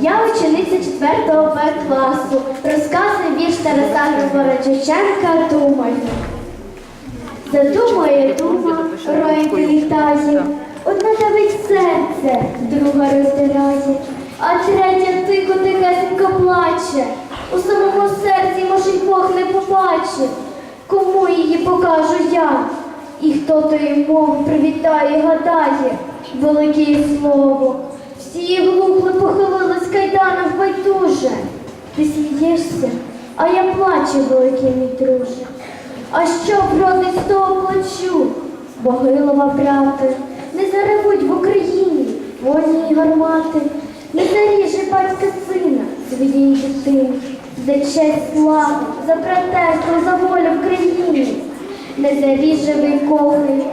Я учениця 4 Б класу. Розказує вірш Тараса Григора Шевченка «Думаю». Задумує дума, роєньки літає. Одна давить серце, друга роздирає, а третя тихо тихесенько плаче. У самому серці, може, й Бог не побачив, кому її покажу я. І хто тої мови привітає, гадає, велике слово. Всі глухли похилились кайданах байдуже. Ти смієшся, а я плачу, великий мій друже. А що вродить з того плачу? Богилова брати, не заревуть в Україні вольні гармати, не заріже батька сина своєї дитини, за честь славу, за братерство, за волю в країні, не заріже війковий,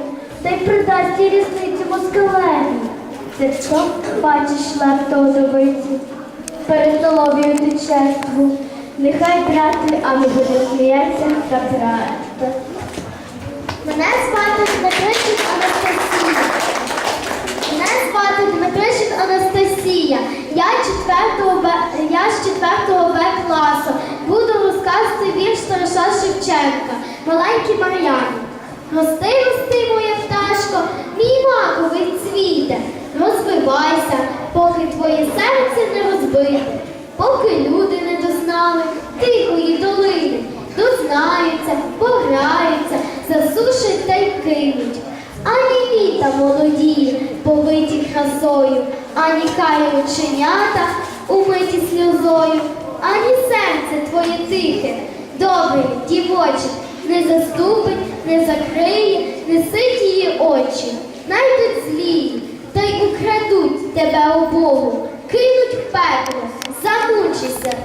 та й придасть їй різницю москалеві. Хто бачиш лепто удовиці, перед столов'ю честву. Нехай брати, а ми будемо сміятися та брати. Мене звати Дмитричик Анастасія. Мене звати Дмитричик Анастасія. Я, з 4 Б класу. Буду розказувати вірш Тараса Шевченка. Маленький Мар'ян. Рости, рости, моя пташко, мій маковий цвіте. Розвивайся, поки твоє серце не розбите, поки люди не дознали тихої долини, дознаються, пограються, засушать та й кинуть. Ані літа молоді, повиті красою, ані кає оченята, умиті сльозою, ані серце твоє тихе, добре, дівоче, не заступить, не закриє, не сить її очі, найдуть злі, та й украдуть тебе обогу, кинуть в пекло, замучишся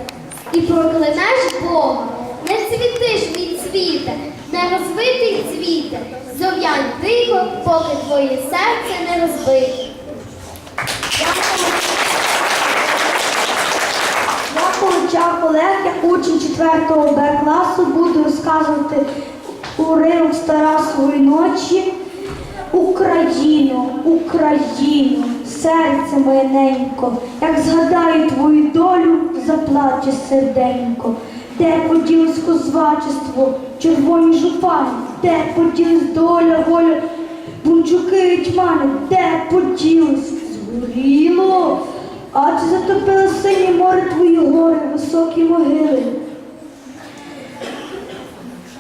і проклянеш Бога. Не цвітиш мій цвіте, не розвитий цвіте, зов'янь тихо, поки твоє серце не розбите. Я Получак Олег, як учень 4 Б класу, буду розказувати уривок з Тарасової ночі. Україно, Україно, серце моє ненько, як згадаю твою долю, заплаче серденько. Де поділось козвачество, червоні жупани, де поділась доля, воля, бунчуки і тьмани, де поділось, згоріло. А чи затопило синє море твої гори, високі могили?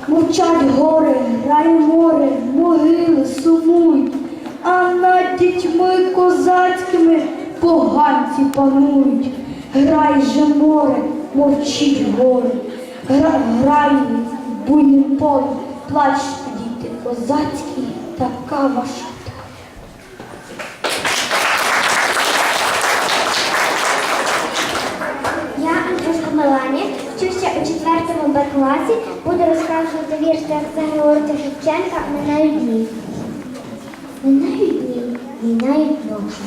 Мовчать гори, грає море, могили сумують, а над дітьми козацькими поганці панують. Грай же море, мовчить гори, Гра, грає в буйним полі, плачте, діти козацькі, така ваша. Я Андрюшка Мелані, вчуся у 4 Б класі, буду розказувати вірш Тараса Григорія Шевченка «Минають дні». Минають дні, минають ночі,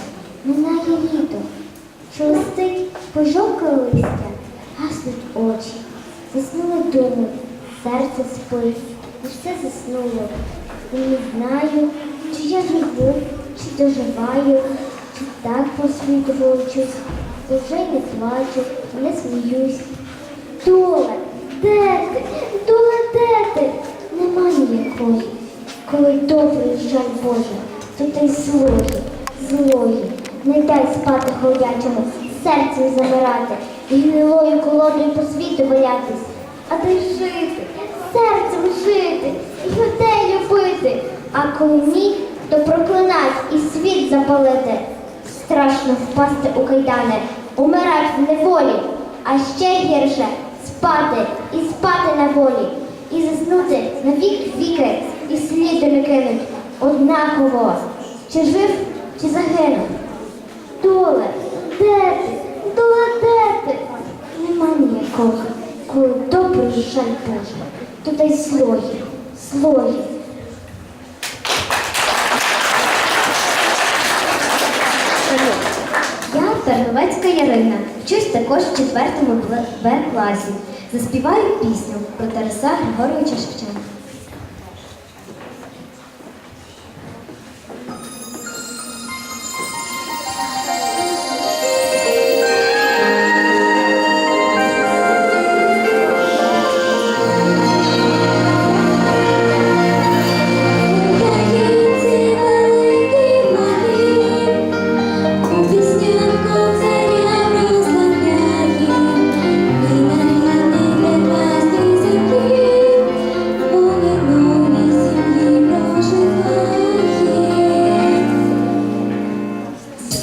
минає літо, шелестить пожовкле листя, гаснуть очі, заснули думи, серце спить, і все заснуло. І не знаю, чи я живу, чи доживаю, чи так по світу волочусь, то вже не плачу, не сміюсь. Доле, де ти? Доле, де ти? Нема ніякої. Коли добрий жаль Боже, то ти й злої, злої. Не дай спати ходячого, серцем замирати і гнилою колодою по світу валятись. А дай жити, жити, А коли ні, то проклинать і світ запалити. Страшно впасти у кайдани, умирать в неволі, а ще гірше спати і спати на волі, і заснути на вік віки, і сліду не кинуть однаково, чи жив, чи загинув. Доле, де ти? Доле, де ти? Нема ніякого, коли добрий жаль Боже, то дай злої, злої. Я Тарновецька Ярина, вчусь також в 4 Б класі. Заспіваю пісню про Тараса Григоровича Шевченка.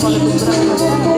ফলে